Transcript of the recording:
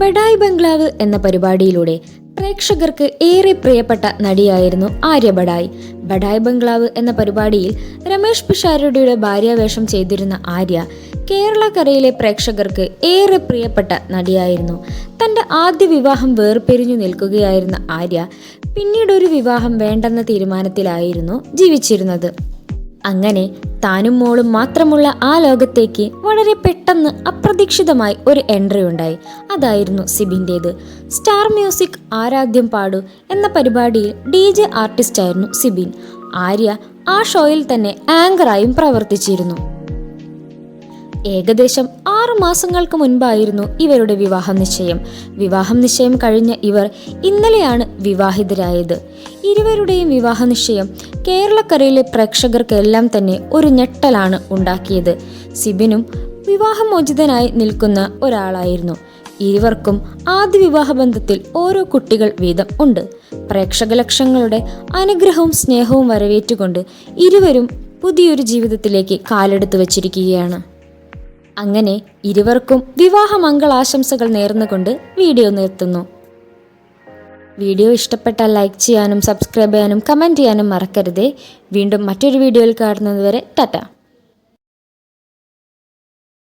ബഡായ് ബംഗ്ലാവ് എന്ന പരിപാടിയിലൂടെ പ്രേക്ഷകർക്ക് ഏറെ പ്രിയപ്പെട്ട നടിയായിരുന്നു ആര്യ ബഡായ്. ബഡായ് ബംഗ്ലാവ് എന്ന പരിപാടിയിൽ രമേഷ് പിഷാരടിയുടെ ഭാര്യാവേഷം ചെയ്തിരുന്ന ആര്യ കേരളക്കരയിലെ പ്രേക്ഷകർക്ക് ഏറെ പ്രിയപ്പെട്ട നടിയായിരുന്നു. തന്റെ ആദ്യ വിവാഹം വേർപിരിഞ്ഞു നിൽക്കുകയായിരുന്ന ആര്യ പിന്നീടൊരു വിവാഹം വേണ്ടെന്ന തീരുമാനത്തിലായിരുന്നു ജീവിച്ചിരുന്നത്. അങ്ങനെ താനും മോളും മാത്രമുള്ള ആ ലോകത്തേക്ക് വളരെ പെട്ടെന്ന് അപ്രതീക്ഷിതമായി ഒരു എൻട്രി ഉണ്ടായി. അതായിരുന്നു സിബിന്റേത് സ്റ്റാർ മ്യൂസിക് ആരാധ്യം പാടു എന്ന പരിപാടിയിൽ ഡി ജെ ആർട്ടിസ്റ്റായിരുന്നു സിബിൻ. ആര്യ ആ ഷോയിൽ തന്നെ ആങ്കറായും പ്രവർത്തിച്ചിരുന്നു. ഏകദേശം ആറു മാസങ്ങൾക്ക് മുൻപായിരുന്നു ഇവരുടെ വിവാഹ നിശ്ചയം. വിവാഹം നിശ്ചയം കഴിഞ്ഞ ഇവർ ഇന്നലെയാണ് വിവാഹിതരായത്. ഇരുവരുടെയും വിവാഹ നിശ്ചയം കേരളക്കരയിലെ പ്രേക്ഷകർക്കെല്ലാം തന്നെ ഒരു ഞെട്ടലാണ് ഉണ്ടാക്കിയത്. സിബിനും വിവാഹമോചിതനായി നിൽക്കുന്ന ഒരാളായിരുന്നു. ഇരുവർക്കും ആദ്യ വിവാഹബന്ധത്തിൽ ഓരോ കുട്ടികൾ വീതം ഉണ്ട്. പ്രേക്ഷക ലക്ഷങ്ങളുടെ അനുഗ്രഹവും സ്നേഹവും വരവേറ്റുകൊണ്ട് ഇരുവരും പുതിയൊരു ജീവിതത്തിലേക്ക് കാലെടുത്തു വച്ചിരിക്കുകയാണ്. അങ്ങനെ ഇരുവർക്കും വിവാഹ മംഗളാശംസകൾ നേർന്നുകൊണ്ട് വീഡിയോ നിർത്തുന്നു. വീഡിയോ ഇഷ്ടപ്പെട്ടാൽ ലൈക്ക് ചെയ്യാനും സബ്സ്ക്രൈബ് ചെയ്യാനും കമന്റ് ചെയ്യാനും മറക്കരുതേ. വീണ്ടും മറ്റൊരു വീഡിയോയിൽ കാണുന്നതുവരെ ടാറ്റ.